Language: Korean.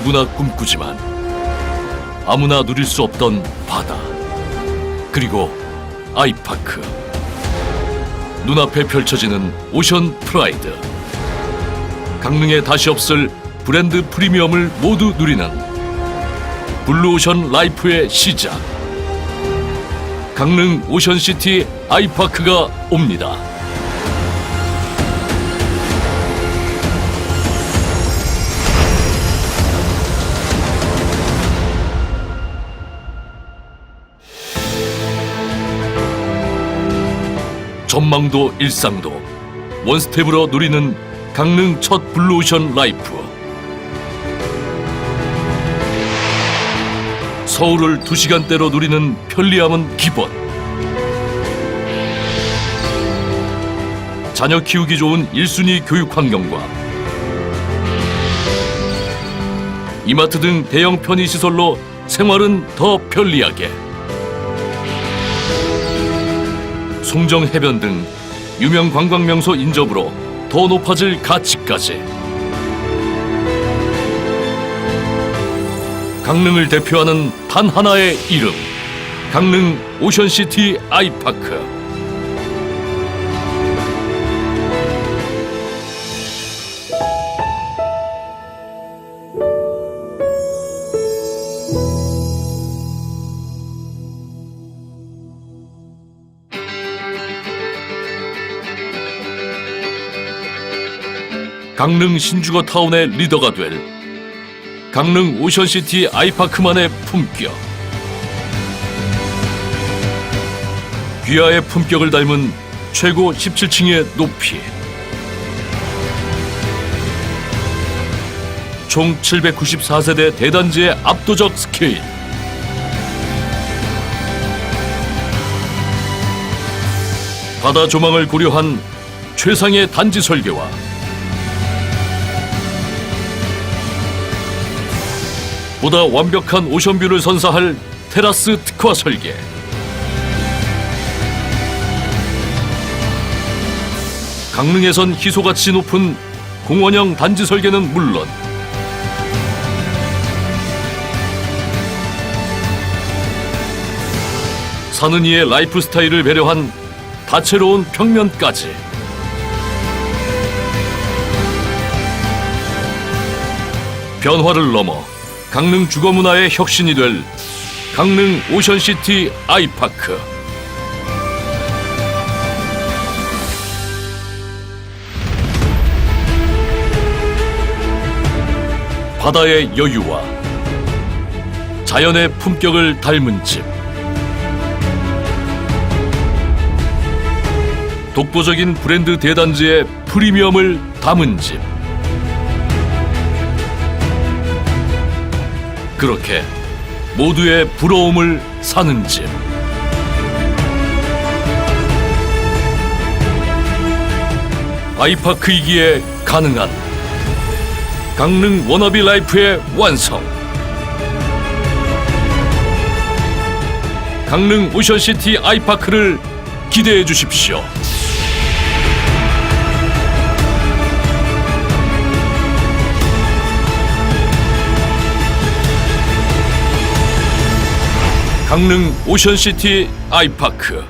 누구나 꿈꾸지만 아무나 누릴 수 없던 바다 그리고 아이파크. 눈앞에 펼쳐지는 오션 프라이드. 강릉에 다시 없을 브랜드 프리미엄을 모두 누리는 블루오션 라이프의 시작. 강릉 오션시티 아이파크가 옵니다. 전망도 일상도 원스텝으로 누리는 강릉 첫 블루오션 라이프. 서울을 두시간대로 누리는 편리함은 기본. 자녀 키우기 좋은 일순위 교육 환경과 이마트 등 대형 편의시설로 생활은 더 편리하게 송정 해변 등 유명 관광 명소 인접으로 더 높아질 가치까지. 강릉을 대표하는 단 하나의 이름 강릉 오션시티 아이파크 강릉 신주거 타운의 리더가 될 강릉 오션시티 아이파크만의 품격. 귀하의 품격을 닮은 최고 17층의 높이. 총 794세대 대단지의 압도적 스케일. 바다 조망을 고려한 최상의 단지 설계와 보다 완벽한 오션뷰를 선사할 테라스 특화 설계. 강릉에선 희소가치 높은 공원형 단지 설계는 물론 사는 이의 라이프 스타일을 배려한 다채로운 평면까지 변화를 넘어 강릉 주거 문화의 혁신이 될 강릉 오션시티 아이파크. 바다의 여유와 자연의 품격을 닮은 집. 독보적인 브랜드 대단지의 프리미엄을 담은 집. 그렇게 모두의 부러움을 사는 집. 아이파크이기에 가능한 강릉 워너비 라이프의 완성. 강릉 오션시티 아이파크를 기대해 주십시오. 강릉 오션시티 아이파크